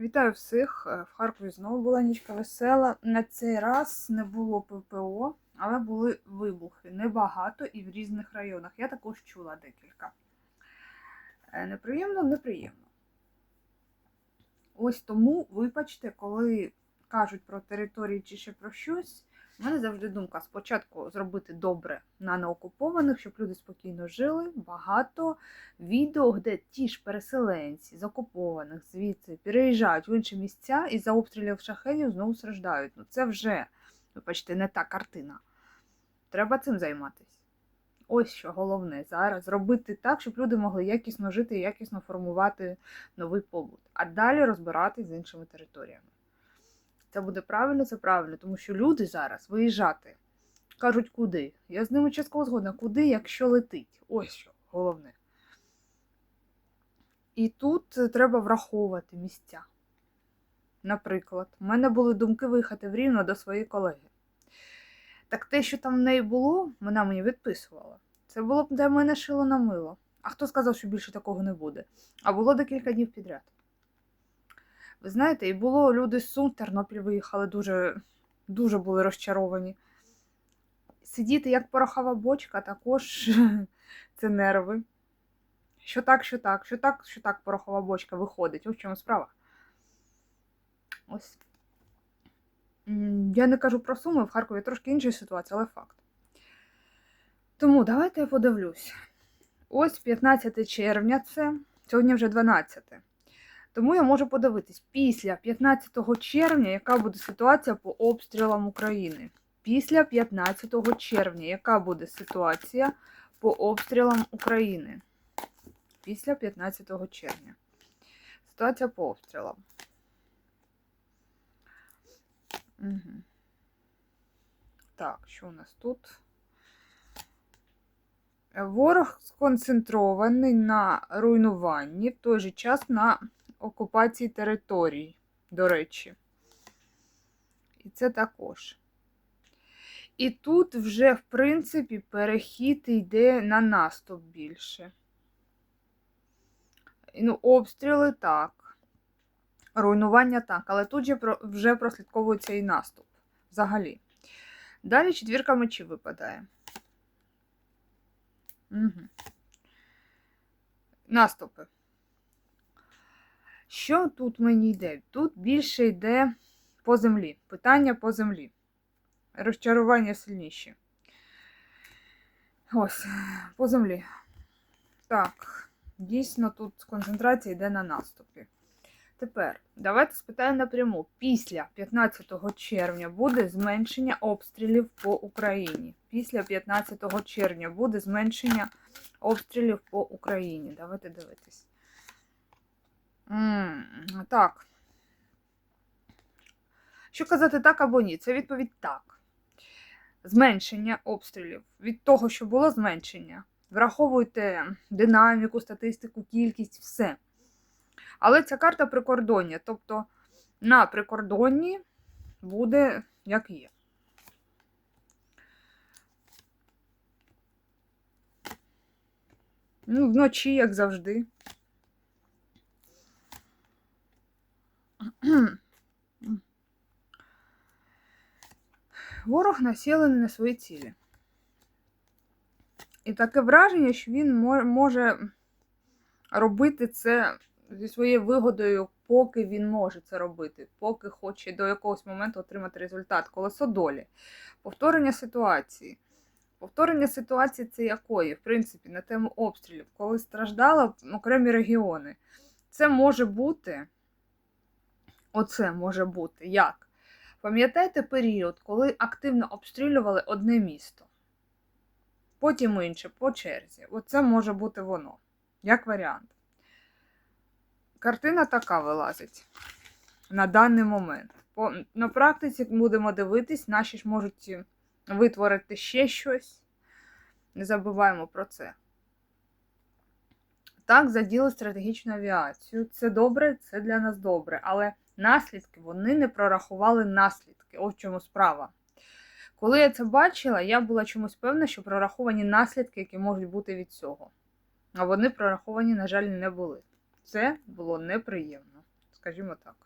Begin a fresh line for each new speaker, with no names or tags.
Вітаю всіх. Е, В Харкові знову була нічка весела. На цей раз не було ППО, але були вибухи. Небагато і в різних районах. Я також чула декілька. Е, Неприємно, неприємно. Ось тому, вибачте, коли кажуть про території чи ще про щось, у мене завжди думка спочатку зробити добре на неокупованих, щоб люди спокійно жили. Багато відео, де ті ж переселенці з окупованих звідси переїжджають в інші місця і за обстрілів шахедів знову страждають. Ну це вже, вибачте, не та картина. Треба цим займатися. Ось що головне зараз зробити так, щоб люди могли якісно жити і якісно формувати новий побут, а далі розбиратись з іншими територіями. Це буде правильно, це правильно, тому що люди зараз виїжджати кажуть, куди. Я з ними частково згодна, куди, якщо летить. Ось що головне. І тут е, треба враховувати місця. Наприклад, у мене були думки виїхати в Рівно до своєї колеги. Так те, що там в неї було, вона мені відписувала. Це було б для мене шило на мило. А хто сказав, що більше такого не буде? А було декілька днів підряд. Ви знаєте, і було люди з Сум, Тернопіль виїхали, дуже, дуже були розчаровані. Сидіти як порохова бочка, також це нерви. Що так, що так, що так, що так порохова бочка виходить. Ось в чому справа. Ось. Я не кажу про суми, в Харкові трошки інша ситуація, але факт. Тому давайте я подивлюсь. Ось 15 червня це, сьогодні вже 12. Тому я можу подивитись після 15 червня, яка буде ситуація по обстрілам України. Після 15 червня, яка буде ситуація по обстрілам України. Після 15 червня. Ситуація по обстрілам. Угу. Так, що у нас тут? Ворог сконцентрований на руйнуванні, в той же час на окупації територій, до речі. І це також. І тут вже, в принципі, перехід йде на наступ більше. Ну, обстріли так. Руйнування так, але тут же вже прослідковується і наступ взагалі. Далі четвірка мечів випадає. Угу. Наступи. Що тут мені йде? Тут більше йде по землі. Питання по землі. Розчарування сильніші. Ось, по землі. Так, дійсно, тут концентрація йде на наступі. Тепер, давайте спитаємо напряму. Після 15 червня буде зменшення обстрілів по Україні. Після 15 червня буде зменшення обстрілів по Україні. Давайте дивитись. Так. Що казати так або ні? Це відповідь так. Зменшення обстрілів. Від того, що було зменшення. Враховуйте динаміку, статистику, кількість, все. Але ця карта прикордоння. Тобто на прикордонні буде як є. Ну, вночі, як завжди. Ворог націлений на свої цілі. І таке враження, що він може робити це зі своєю вигодою, поки він може це робити, поки хоче до якогось моменту отримати результат. Колесо долі. Повторення ситуації. Повторення ситуації це якої? В принципі, на тему обстрілів, коли страждали окремі регіони. Це може бути. Оце може бути як? Пам'ятаєте період, коли активно обстрілювали одне місто? Потім інше, по черзі. Оце може бути воно. Як варіант. Картина така вилазить на даний момент. По, на практиці будемо дивитись, наші ж можуть витворити ще щось. Не забуваємо про це. Так, заділи стратегічну авіацію. Це добре, це для нас добре. Але наслідки вони не прорахували наслідки. Ось в чому справа. Коли я це бачила, я була чомусь певна, що прораховані наслідки, які можуть бути від цього. А вони прораховані, на жаль, не були. Це було неприємно, скажімо так.